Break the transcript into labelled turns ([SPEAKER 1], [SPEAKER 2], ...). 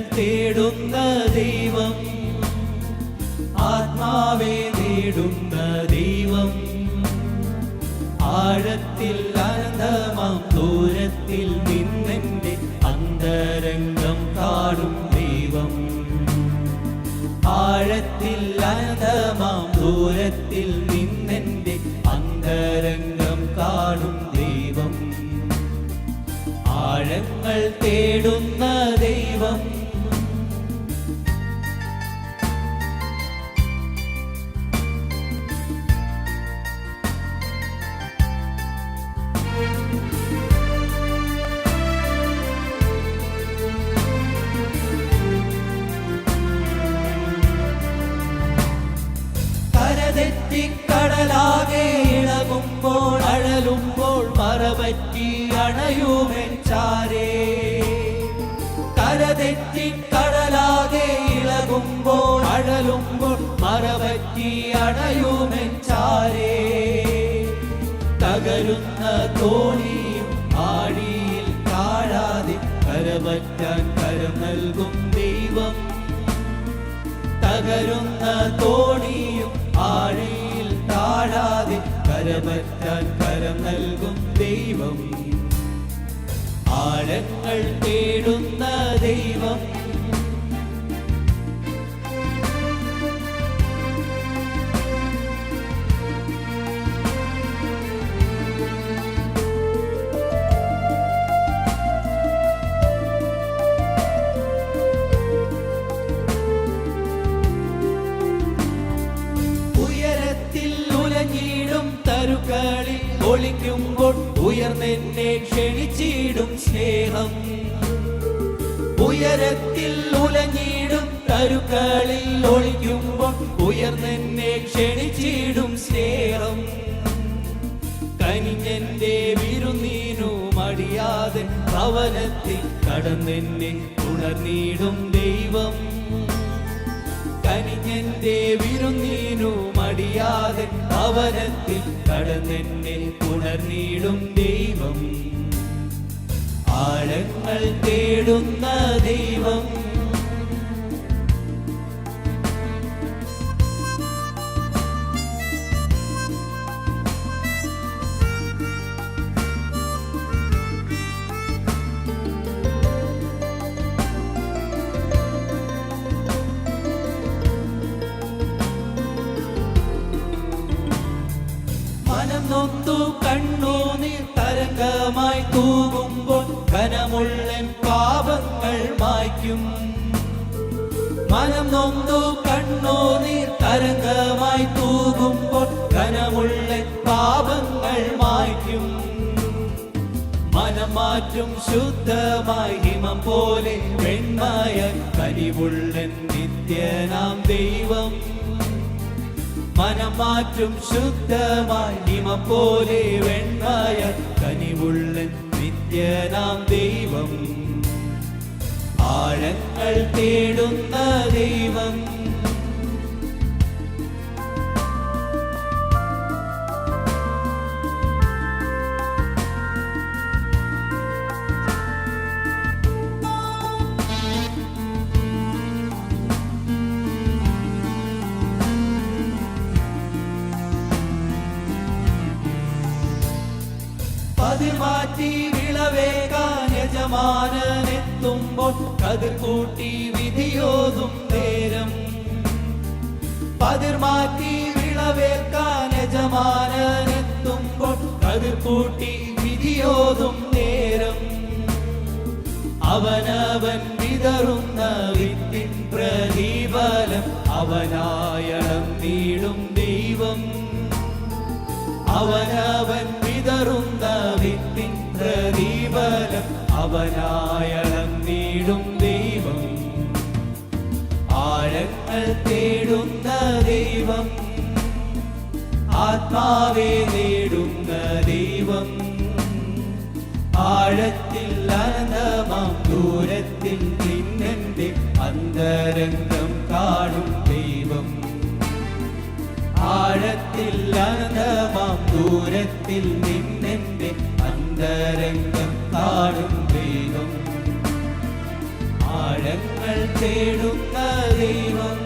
[SPEAKER 1] തേടുന്ന ദൈവം. ആത്മാവെ തേടുന്ന ദൈവം. ആഴത്തിൽ അനന്തമാം ദൂരത്തിൽ നിന്നെന്റെ അന്തരംഗം കാണും ദൈവം. ആഴത്തിൽ അനന്തമാം ദൂരത്തിൽ നിന്നെന്റെ അന്തരംഗം കാണും ദൈവം. ആഴങ്ങൾ തേടുന്ന ദൈവം. കടലാകെ അഴലുമ്പോൾ മറപറ്റി അണയുമേ ചാരേ. കരതെറ്റി കടലാകെ അഴലുമ്പോൾ മറപറ്റി അണയുമേ ചാരേ. തകരുന്ന തോണിയും ആഴിയിൽ താഴാതെ കരപറ്റാൻ കരം നൽകും ദൈവം. തകരുന്ന തോണിയും ആഴിയിൽ താഴാതെ കരമറ്റാൻ കരം നൽകും ദൈവം. ആഴങ്ങൾ തേടുന്ന ദൈവം ഉലഞ്ഞിടും തരുക്കളിൽ ഒളിക്കുമ്പോൾ ഉയർന്നെന്നെ ക്ഷണിച്ചിടും സ്നേഹം. ഉയരത്തിൽ ഉലഞ്ഞിടും തരുക്കളിൽ ഒളിക്കുമ്പോൾ ഉയർന്നെന്നെ ക്ഷണിച്ചിടും സ്നേഹം. കനിഞ്ഞെന്റെ വിരുന്നീനു മടിയാതെ ഭവനത്തിൽ കടന്നെന്നെ ഉണർന്നിടും ദൈവം. കനിഞ്ഞെന്റെ വിരുന്നീനു മടിയാതെ ഭവനത്തിൽ കടന്നെന്നെ ഉണർന്നിടും ദൈവം. ആഴങ്ങൾ തേടുന്ന ദൈവം. മനം നൊന്തു കണ്ണു നീർ തരംഗമായി തൂകുമ്പോൾ കനമുള്ളൻ പാപങ്ങൾ മായ്ക്കും. മനം കണ്ണു നീർ തരംഗമായി തൂകുമ്പോൾ കനമുള്ളൻ പാപങ്ങൾ മായ്ക്കും. മനമാറ്റും ശുദ്ധമായി ഹിമം പോലെ വെണ്മയ കരിവുള്ളൻ നിത്യനാം ദൈവം. മനം മാറ്റും ശുദ്ധമായി ഹിമം പോലെ വെണ്ണായ കനിവുള്ളൻ നിത്യനാം ദൈവം. ആഴങ്ങൾ തേടുന്ന ദൈവം പതിമാറ്റി വിളവേകാൻ യജമാനെത്തുമ്പോൾ കതിർ കൂട്ടി വിധിയോതും നേരം. പതിർമാറ്റി വിളവേക്കാൻ യജമാനെത്തുമ്പോൾ കതിർ കൂട്ടി വിധിയോതും നേരം. അവനവൻ വിതറുന്ന വിത്തിൻ പ്രതിഫലം അവനായണം നീടും ദൈവം. അവനവൻ വിതറുന്ന പ്രതിഫലം അവനായണം നീടും ദൈവം. ആഴങ്ങൾ തേടുന്ന ദൈവം. ആത്മാവെ നേടുന്ന ദൈവം. ആഴത്തിൽ അനന്തമാം ദൂരത്തിൽ നിന്നെന്റെ അന്തരംഗം കാണും ദൈവം. ആഴത്തിൽ അനന്തമാം ദൂരത്തിൽ നിന്നെന്റെ അന്തരംഗം കാണും ദൈവം ആഴങ്ങൾ തേടുന്ന ദൈവം.